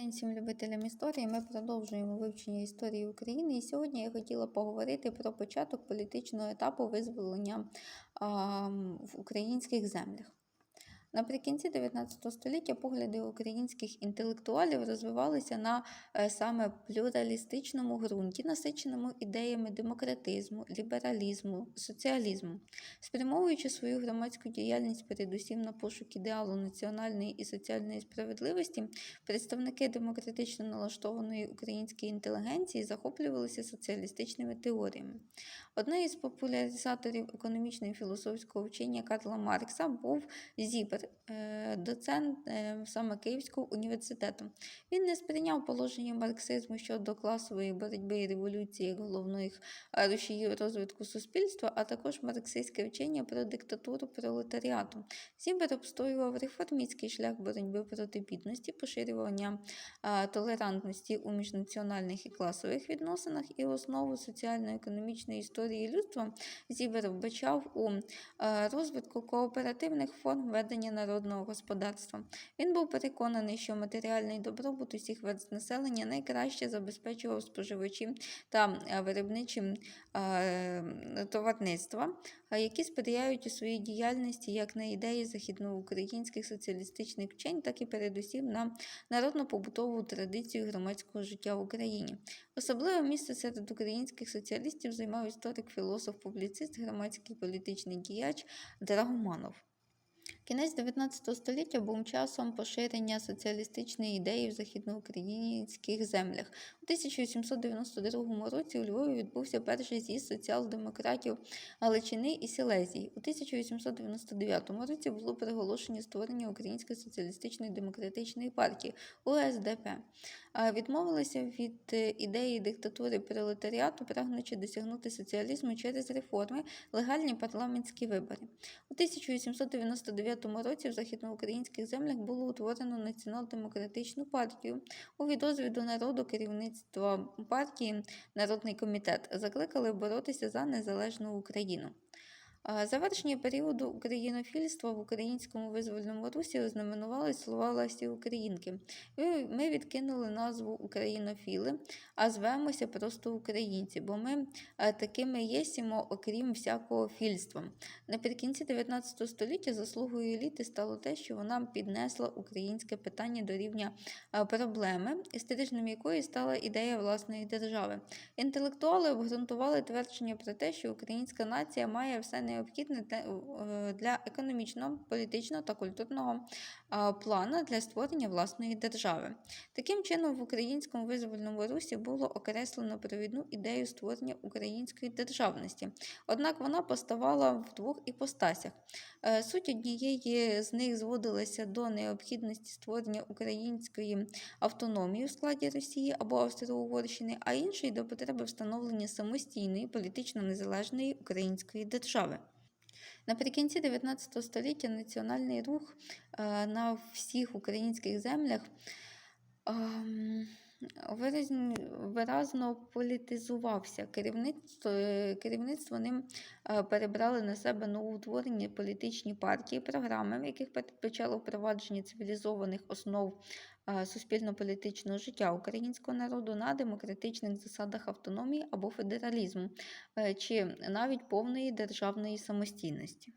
День всім любителям історії. Ми продовжуємо вивчення історії України. І сьогодні я хотіла поговорити про початок політичного етапу визволення а, в українських землях. Наприкінці 19 століття погляди українських інтелектуалів розвивалися на е, саме плюралістичному ґрунті, насиченому ідеями демократизму, лібералізму, соціалізму, спрямовуючи свою громадську діяльність передусім на пошук ідеалу національної і соціальної справедливості, представники демократично налаштованої української інтелігенції захоплювалися соціалістичними теоріями. Одним із популяризаторів економічного і філософського вчення Карла Маркса був Зібер, доцент е, саме Київського університету. Він не сприйняв положення марксизму щодо класової боротьби і революції головних е, рушіїв розвитку суспільства, а також марксистське вчення про диктатуру пролетаріату. Зібер обстоював реформістський шлях боротьби проти бідності, поширювання е, толерантності у міжнаціональних і класових відносинах і основу соціально-економічної історії людства Зібер вбачав у е, розвитку кооперативних форм ведення народного господарства. Він був переконаний, що матеріальний добробут усіх верств населення найкраще забезпечував споживачі та е, виробничим е, товарництва, е, які сприяють у своїй діяльності як на ідеї західноукраїнських соціалістичних вчень, так і передусім на народно-побутову традицію громадського життя в Україні. Особливе місце серед українських соціалістів займав історик, філософ, публіцист, громадський політичний діяч Драгоманов. Кінець 19 століття був часом поширення соціалістичної ідеї в західноукраїнських землях. У 1792 році у Львові відбувся перший з'їзд соціал-демократів Галичини і Сілезії. У 1899 році було проголошено створення Української соціалістичної демократичної партії УСДП. Відмовилися від е, ідеї диктатури пролетаріату, прагнучи досягнути соціалізму через реформи, легальні парламентські вибори. У 1899 році в західноукраїнських землях було утворено Націонал-демократичну партію. У відозві до народу керівництва партії Народний комітет закликали боротися за незалежну Україну. Завершення періоду українофільства в українському визвольному русі ознаменували слова Лесі Українки. Ми- Ми відкинули назву українофіли, а звемося просто українці, бо ми е, такими єсімо, окрім всякого фільства. Наприкінці 19 століття заслугою еліти стало те, що вона піднесла українське питання до рівня е, проблеми, історичним якої стала ідея власної держави. Інтелектуали обґрунтували твердження про те, що українська нація має все необхідне для, е, економічного, політичного та культурного плану для створення власної держави. Таким чином, в українському визвольному русі було окреслено провідну ідею створення української державності. Однак вона поставала в двох іпостасях. Е, Суть однієї з них зводилася до необхідності створення української автономії в складі Росії або Австро-Угорщини, а іншої до потреби встановлення самостійної політично незалежної української держави. Наприкінці 19 століття національний рух е, на всіх українських землях ем, виразно політизувався. Керівництво, е, керівництво ним е, перебрали на себе новоутворені політичні партії, програми, в яких передбачало впровадження цивілізованих основ суспільно-політичного життя українського народу на демократичних засадах автономії або федералізму, е, чи навіть повної державної самостійності.